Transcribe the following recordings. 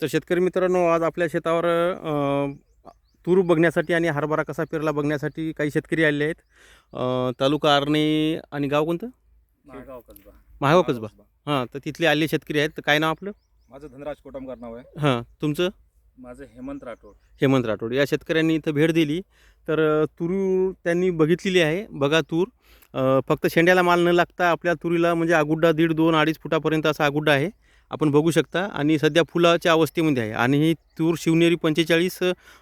तर शेतकरी मित्रांनो आज आपल्या शेतावर तूर बघण्यासाठी आणि हरभरा कसा पेरला बघण्यासाठी काही शेतकरी आलेले आहेत. तालुका आर्णे आणि गाव कोणतं? महागाव कसबा. महागाव कसबा. हां तर तिथले आलेले शेतकरी आहेत. तर काय नाव आपलं? माझं धनराज कोटमकर नाव आहे. हां तुमचं? माझं हेमंत राठोड. हेमंत राठोड. या शेतकऱ्यांनी इथं भेट दिली. तर तूर त्यांनी बघितलेली आहे. बघा तूर. फक्त शेंड्याला माल न लागता आपल्या तुरीला म्हणजे आगुड्डा दीड दोन अडीच फुटापर्यंत असा आगुड्डा आहे. आपण बघू शकता. आणि सध्या फुलाच्या अवस्थेमध्ये आहे. आणि ही तूर शिवनेरी पंचेचाळीस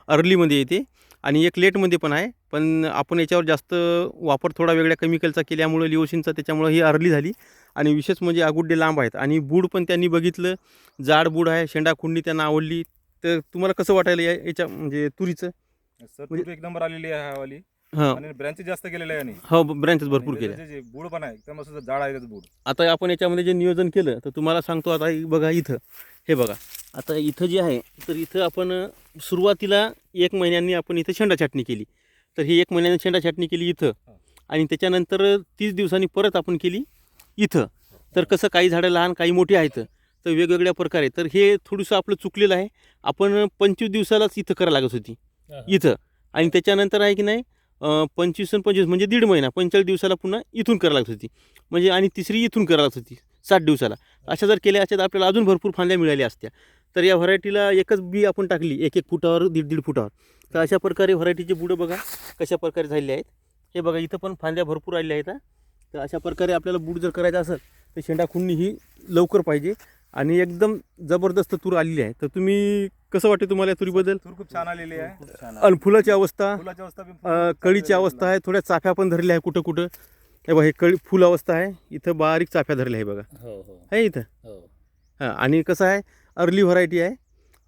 अर्लीमध्ये येते. आणि एक लेटमध्ये पण आहे. पण आपण याच्यावर जास्त वापर थोडा वेगळ्या केमिकलचा केल्यामुळं लिओशिनचा त्याच्यामुळं ही अर्ली झाली. आणि विशेष म्हणजे आगुड्डे लांब आहेत. आणि बूड पण त्यांनी बघितलं. जाड बूड आहे. शेंडा खुंडी त्यांना आवडली. तर तुम्हाला कसं वाटायला या याच्या म्हणजे तुरीचं? सर म्हणजे- एक नंबर आलेली आहे वाली हां. आणि ब्रँचेस जास्त केलेले आहे आणि. हो ब्रँचेस भरपूर आणि केले. त्याचं जे बूड पण आहे जाड आहे त्याचं बूड. आता आपण याच्यामध्ये जे नियोजन केलं तर तुम्हाला सांगतो आता हे बघा इथं. हे बघा. आता इथं जे आहे तर इथं आपण सुरुवातीला एक महिन्यांनी आपण इथं शेंडा छाटणी केली. तर ही एक महिन्याने शेंडा छाटणी केली इथं. आणि त्याच्यानंतर तीस दिवसांनी परत आपण केली इथं. तर कसं काही झाडं लहान काही मोठी आहेत तर वेगवेगळ्या प्रकारे. तर हे थोडंसं आपलं चुकलेलं आहे. आपण पंचवीस दिवसालाच इथं करायला लागत होती. इथं. आणि त्याच्यानंतर आहे की नाही पंचवीस आणि पंचवीस म्हणजे दीड महिना. पंचेचाळीस दिवसाला पुन्हा इथून करायला लागत होती. म्हणजे आणि तिसरी इथून करायला लागत होती. साठ दिवसाला. अशा जर केल्या असत्या तर आपल्याला अजून भरपूर फांद्या मिळाल्या असत्या. तर या व्हरायटीला एकच बी आपण टाकली एक एक फुटावर दीड दीड फुटावर. तर अशा प्रकारे व्हरायटीचे बुडं बघा कशा प्रकारे झालेले आहेत. हे बघा इथं पण फांद्या भरपूर आलेल्या आहेत तर अशा प्रकारे आपल्याला बूड जर करायचा असेल तर शेंडा खुंडणी ही लवकर पाहिजे. आणि एकदम जबरदस्त तूर आलेली आहे. तर तुम्ही कसं वाटते तुम्हाला या तुरीबद्दल? तूर खूप छान आलेली आहे. आणि फुलाची अवस्था? फुलाची अवस्था बी अ, कळीची अवस्था आहे. थोड्या चाफ्या पण धरल्या आहे कुठं कुठं. हे बघा हे कळी फुल अवस्था आहे. इथं बारीक चाफ्या धरल्या आहे बघा. हो हो. आहे इथं? हो. हां आणि कसं आहे अर्ली व्हरायटी आहे.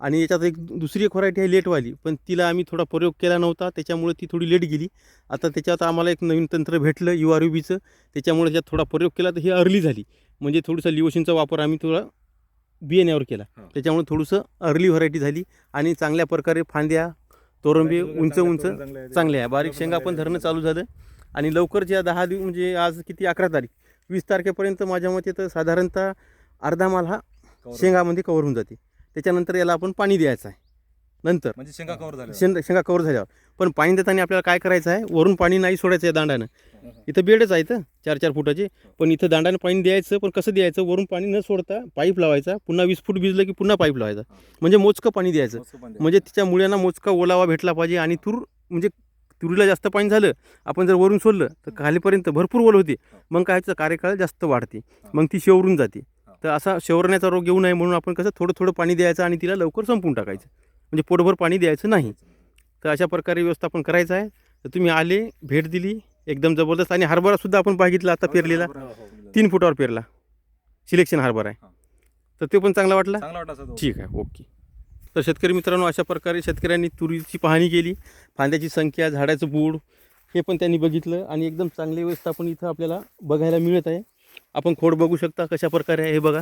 आणि याच्यात एक दुसरी एक व्हरायटी आहे लेटवाली. पण तिला आम्ही थोडा प्रयोग केला नव्हता. त्याच्यामुळे ती थोडी लेट गेली. आता त्याच्यात आम्हाला एक नवीन तंत्र भेटलं यू आर यू बीचं. त्याच्यामुळे त्याच्यात थोडा प्रयोग केला. तर ही अर्ली झाली. म्हणजे थोडंसं लिओशिनचा वापर आम्ही थोडा बियाण्यावर केला. हा. त्याच्यामुळे थोडंसं अर्ली व्हरायटी झाली आणि चांगल्या प्रकारे फांद्या तोरंबे उंच उंच चांगले आहे बारीक शेंगा पण धरणं चालू झालं. आणि लवकरच्या दहा दिवस म्हणजे आज किती अकरा तारीख? वीस तारखेपर्यंत माझ्या मते तर साधारणतः अर्धा माल हा शेंगामध्ये कवर होऊन जाते. त्याच्यानंतर याला आपण पाणी द्यायचं आहे. नंतर म्हणजे शेंगा कव्हर झाले शेंग शेंगा कवर झाल्यावर. पण पाणी देताना आपल्याला काय करायचं आहे? वरून पाणी नाही सोडायचं आहे दांडानं. इथं बेडच आहे इथं चार चार फुटाचे. पण इथं दांडानं पाणी द्यायचं पण कसं द्यायचं? वरून पाणी न सोडता पाईप लावायचा. पुन्हा वीस फूट भिजलं की पुन्हा पाईप लावायचा. म्हणजे मोजकं पाणी द्यायचं. म्हणजे तिच्या मुळ्यांना मोजका ओलावा भेटला पाहिजे आणि तूर म्हणजे तुरीला जास्त पाणी झालं आपण जर वरून सोडलं तर खालीपर्यंत भरपूर ओल होते. मग काय कार्यकाळ जास्त वाढते. मग ती शेवरून जाते. तर असा शेवरण्याचा रोग येऊ नये म्हणून आपण कसं थोडं थोडं पाणी द्यायचं आणि तिला लवकर संपून टाकायचं. म्हणजे पोटभर पाणी द्यायचं नाही. तर अशा प्रकारे व्यवस्थापन करायचं आहे. तर तुम्ही आले भेट दिली एकदम जबरदस्त. आणि हरभरासुद्धा आपण बघितला आता पेरलेला. तीन फुटावर पेरला. सिलेक्शन हरभरा आहे. हा. तर ते पण चांगला वाटला? ठीक आहे ओके. तर शेतकरी मित्रांनो अशा प्रकारे शेतकऱ्यांनी तुरीची पाहणी केली. फांद्याची संख्या झाडाचं बूड हे पण त्यांनी बघितलं. आणि एकदम चांगली व्यवस्थापन इथं आपल्याला बघायला मिळत आहे. आपण खोड बघू शकता कशा प्रकारे आहे हे बघा.